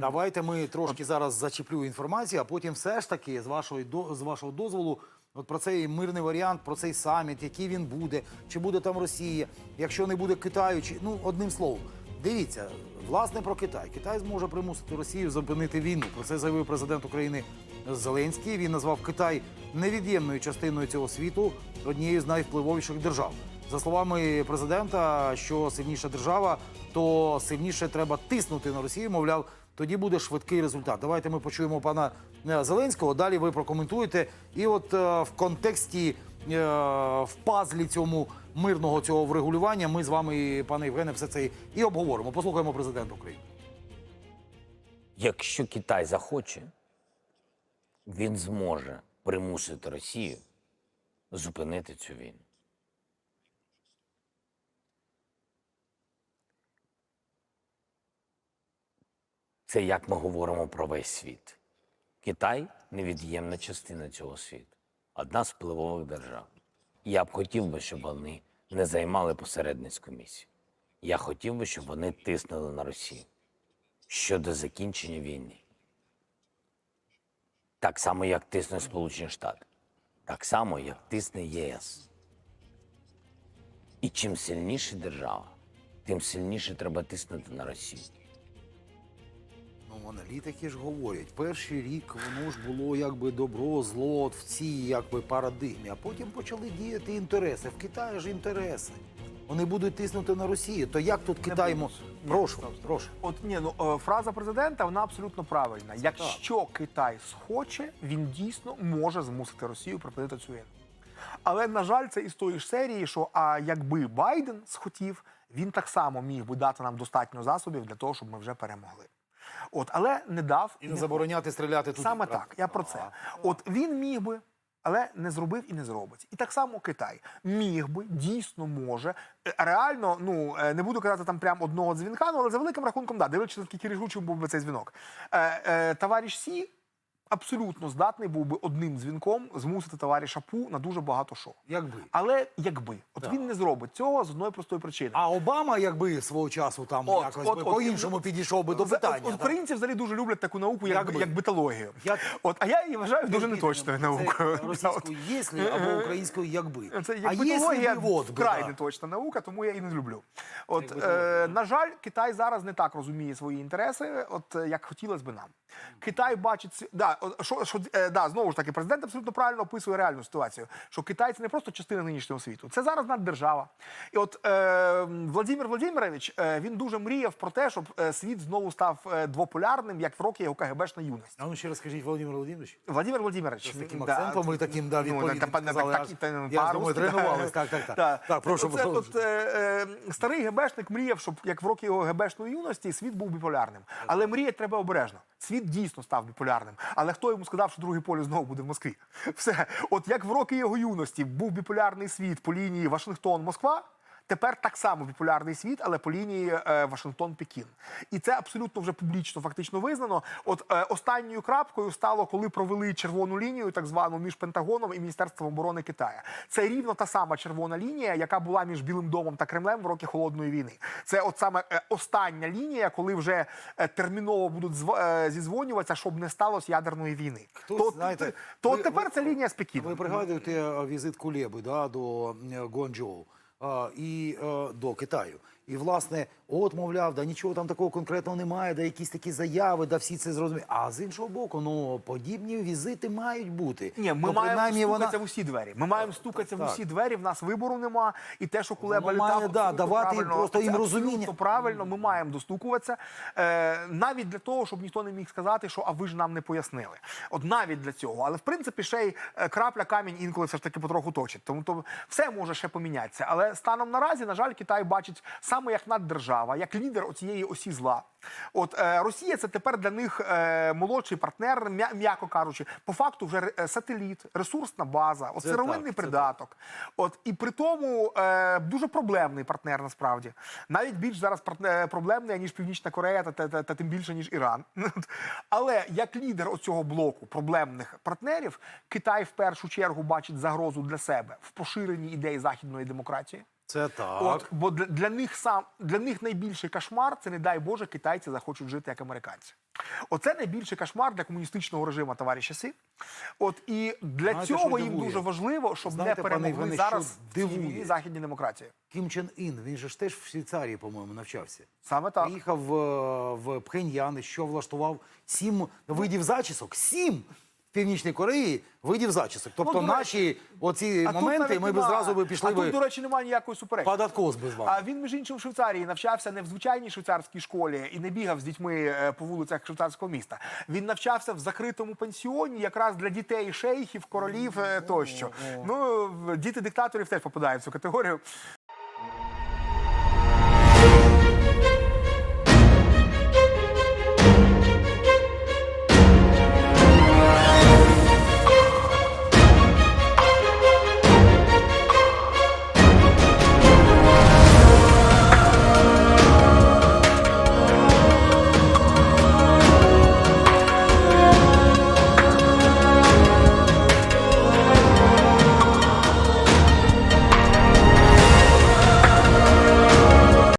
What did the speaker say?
Давайте ми трошки зараз зачеплю інформацію, а потім все ж таки з вашого з вашого дозволу. От про цей мирний варіант, про цей саміт, який він буде, чи буде там Росія, якщо не буде Китаю, чи ну одним словом, дивіться, власне про Китай. Китай зможе примусити Росію зупинити війну. Про це заявив президент України Зеленський. Він назвав Китай невід'ємною частиною цього світу, однією з найвпливовіших держав. За словами президента, що сильніша держава, то сильніше треба тиснути на Росію. Мовляв, тоді буде швидкий результат. Давайте ми почуємо пана е, Зеленського. Далі ви прокоментуєте. І от е, в контексті е, в пазлі цьому мирного цього врегулювання ми з вами, пане Євгене, все це і обговоримо. Послухаємо президента України. Якщо Китай захоче, він зможе примусити Росію зупинити цю війну. Це як ми говоримо про весь світ. Китай невід'ємна частина цього світу, одна з впливових держав. Я б хотів би, щоб вони не займали посередницьку місію. Я хотів би, щоб вони тиснули на Росію щодо закінчення війни. Так само, як тисне Сполучені Штати, так само, як тисне ЄС. І чим сильніша держава, тим сильніше треба тиснути на Росію. Аналітики ж говорять, перший рік воно ж було якби добро, зло в цій якби парадигмі, а потім почали діяти інтереси. В Китаї ж інтереси. Вони будуть тиснути на Росію. То як тут Китай мо... Прошу, прошу. От ні, ну е, фраза президента вона абсолютно правильна. Якщо Китай схоче, він дійсно може змусити Росію припинити цю війну. Але на жаль, це із тої ж серії, що а якби Байден схотів, він так само міг би дати нам достатньо засобів для того, щоб ми вже перемогли. От, але не дав І не забороняти стріляти тут. Саме так, я про це. От він міг би, але не зробив і не зробить. І так само Китай міг би, дійсно може. Е, Реально, ну е, не буду казати там прям одного дзвінка, ну але за великим рахунком, да, дивлячись, наскільки рішучим був би цей дзвінок. Е, е, товариш Сі абсолютно здатний був би одним дзвінком змусити товариша Пу на дуже багато що. Якби. Але якби, от Так. він не зробить цього з одної простої причини. А Обама, якби свого часу там От, якось от, би от, по-іншому от, підійшов би до питання. От, українці взагалі дуже люблять таку науку, як, Якби. як битологію. Як- От, а я її вважаю дуже неточною наукою. Російською «єслі» або українською якби. Це а як битологія «єслі» би, вкрай да. неточна наука, тому я її не люблю. От, е, на жаль, Китай зараз не так розуміє свої інтереси, от як хотілося б нам. Китай бачить да, що, що, е, да, знову ж таки, президент абсолютно правильно описує реальну ситуацію. Що Китай це не просто частина нинішнього світу, це зараз наддержава. І от е, Владимир Владимирович е, він дуже мріяв про те, щоб е, світ знову став е, двополярним, як в роки його КГБшна юність. А ну ще раз скажіть, Володимир Володимирович. Владимир Владимирович З таким да, акцентом таким да, ну, відповідно та- та- сказали, так- так- та- Я думаю, по-русски, тренувались. Так, так, так. Да. Так, прошу, продовжуйте. тут е, е, старий ГБшник мріяв, щоб як в роки його ГБшної юності світ був біполярним. Але мріяти треба обережно. Світ дійсно став біполярним. Але хто йому сказав, що другий полюс знову буде в Москві? Все, от як в роки його юності був біполярний світ по лінії Вашингтон-Москва. Тепер так само біполярний світ, але по лінії е, Вашингтон-Пекін. І це абсолютно вже публічно фактично визнано. От е, останньою крапкою стало, коли провели червону лінію, так звану між Пентагоном і Міністерством оборони Китаю. Це рівно та сама червона лінія, яка була між Білим домом та Кремлем в роки холодної війни. Це от саме е, остання лінія, коли вже е, терміново будуть зв- е, зізвонюватися, щоб не сталося ядерної війни. Хтось, то знаєте, то ви- тепер ви- це лінія з Пекіном. Ви пригадуєте е, візит Кулеби да, до е, Гуанчжоу е, і е, до Китаю. І, власне, от, мовляв, да нічого там такого конкретного немає, да якісь такі заяви, да всі це зрозуміють. А з іншого боку, ну подібні візити мають бути. Ні, ми Ну, маємо стукатися в усі двері. Ми маємо стукатися в Так. усі двері. В нас вибору нема. І те, що Кулеба літав, має, да, давати правильно. просто їм розуміння. Правильно, ми маємо достукуватися. Е, навіть для того, щоб ніхто не міг сказати, що а ви ж нам не пояснили. От навіть для цього. Але в принципі, ще й е, крапля камінь інколи все ж таки потроху точить. Тому то все може ще помінятися. Але станом наразі, на жаль, Китай бачить саме як наддержава, як лідер оцієї осі зла. От е, Росія це тепер для них е, молодший партнер, м'яко кажучи, по факту вже е, сателіт, ресурсна база, от Це сировинний придаток. От і при тому е, дуже проблемний партнер насправді. Навіть більш зараз проблемний, ніж Північна Корея, та, та, та, та тим більше, ніж Іран. Але як лідер оцього блоку проблемних партнерів, Китай в першу чергу бачить загрозу для себе в поширенні ідей західної демократії. Це так. От, бо для, для них сам для них найбільший кошмар це не дай Боже, китайці захочуть жити як американці. Оце найбільший кошмар для комуністичного режиму товариша Сі. От і для Знаєте, цього їм дивує? дуже важливо, щоб Знаєте, не пане перемогли Іване, зараз що дивує? війні західні демократії. Кім Чен Ін, він же ж теж в Швейцарії, по-моєму, навчався. Саме так. Приїхав е, в Пхеньян, і що влаштував сім видів зачісок. Сім в Північній Кореї видів зачісок. Тобто Ну, наші оці А моменти ми б нема- зразу би пішли А тут, би до речі, немає ніякої суперечки. пад би з вами. А він, між іншим, в Швейцарії навчався не в звичайній швейцарській школі і не бігав з дітьми е, по вулицях швейцарського міста. Він навчався в закритому пансіоні якраз для дітей шейхів, королів е, тощо. Ну, діти диктаторів теж попадають в цю категорію.